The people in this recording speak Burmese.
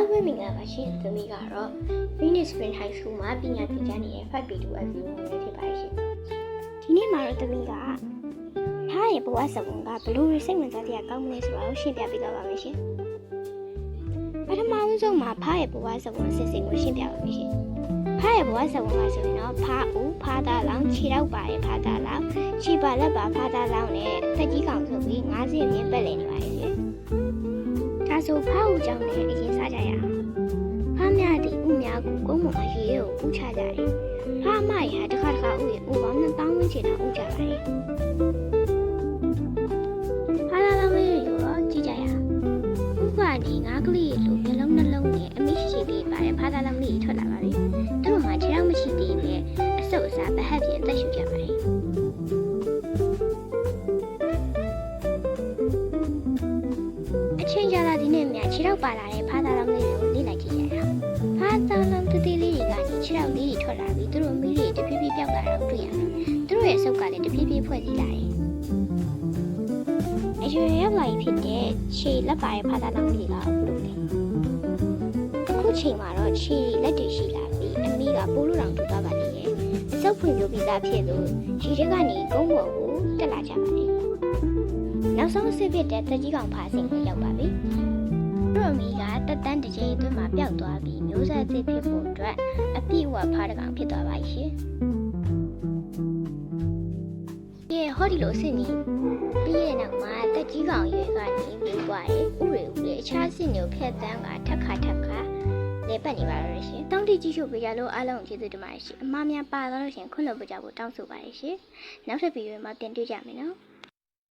အားလုံးပဲမင်္ဂလာပါရှင်သမီးကတော့ Phoenix Spring High School မှာပညာသင်ကြားနေတဲ့ 5B2 FB ဝင်နေဖြစ်ပါတယ်ရှင်ဒီနေ့မှာတော့သမီးကဟာရဲ့ဘဝစပုံကဘလို့ရစိတ်ဝင်စားစရာကောင်းမလဲဆိုတာကိုရှင်းပြပေးသွားပါမယ်ရှင်ပထမဦးဆုံးမှာဖားရဲ့ဘဝစပုံအစစ်စစ်ကိုရှင်းပြပါမယ်ရှင်ဖားရဲ့ဘဝစပုံကဆိုရင်တော့ဖားဦးဖားသားလောင်းခြေထောက်ပါရဲ့ဖားသားလောင်းခြေပါလက်ပါဖားသားလောင်းနဲ့တက်ကြီးကောင်ဆိုပြီး90မြင်းပက်လည်နေပါတယ်ရှင်ဒါ ဆိုဖားဦးကြောင့်လည်းအရင်စားကြရအောင်ဖားများသည့်ဥများကိုကုန်းပေါ်အရေကိုပူချကြတယ်။ဖားမရတစ်ခါတစ်ခါဥရဲ့ဥပေါင်းနှစ်တောင်းဝန်းကျင်တော့ဥကြပါတယ်။ဖားလာလာမေးကိုတော့ကြည့်ကြရအောင်။ဥကနေငါးကလေးလိုမျက်လုံးနှလုံးနဲ့အမိရှိရှိလေးပါတယ်ဖားလာလာမေးထွက်လာပါပြီ။သူတို့မှခြေထောက်မရှိသေးနဲ့အဆုပ်အစားဗဟက်ပြင်အသက်ရှူကြပါတယ်။ ချင်းကြလာသည်နဲ့မြခြေထောက်ပါလာတဲ့ဖားလာလာမေးကိုလေ့လိုက်ကြည့်ကြရအောင်။ဖားတောင်းလုံးတတိလေးတွေကနေခြေထောက်လေးတွေထွက်လာပြီးသူတို့မီးတွေတဖြည်းဖြည်းပြောက်လာတော့တွေ့ရတယ်။သူတို့ရဲ့စုပ်ကလည်းတဖြည်းဖြည်းဖွဲ့စည်းလာတယ်။အရွယ်ရောက်လာပြီဖြစ်တဲ့ခြေလက်ပါရဲ့ဖားသားလောင်းလေးကဘလို့လဲ။အခုချိန်မှာတော့ခြေလက်တွေရှိလာပြီးအမီးကပိုးလို့တောင်တူသွားပါလေရဲ့။အစုပ်ဖွင့်ပြပြီးသားဖြစ်လို့ခြေထဲကနေကုန်းပေါ်ကိုတက်လာကြပါလေ။ နောက်ဆုံးအစစ်ဖြစ်တဲ့တက်ကြီးကောင်ဖားစင်ကိုရောက်ပါပြီ။တို့အမီကတက်တန်းတစ်ချိန်အတွင်းမှာပျောက်သွားပြီးမျိုးဆက်သစ်ဖြစ်ဖို့အတွက်အပြည့်အဝဖားတကောင်ဖြစ်သွားပါရှင်။ဒီဟောဒီလိုအဆင့်ကြီးပြီးတဲ့နောက်မှာတက်ကြီးကောင်ရွယ်ကနေပြီးသွားတယ်။ဥရေဥရေအခြားအဆင့်မျိုးဖက်တန်းကထက်ခါထက်ခါလေပတ်နေပါတော့ရှင်။တောင်းတိကြည့်ရှုပေးကြလို့အားလုံးကျေးဇူးတင်ပါတယ်ရှင်။အမှားများပါသွားလို့ရှင်ခွင့်လွှတ်ပေးကြဖို့တောင်းဆိုပါတယ်ရှင်။နောက်ထပ်ဗီဒီယိုမှာပြန်တွေ့ကြမယ်နော်။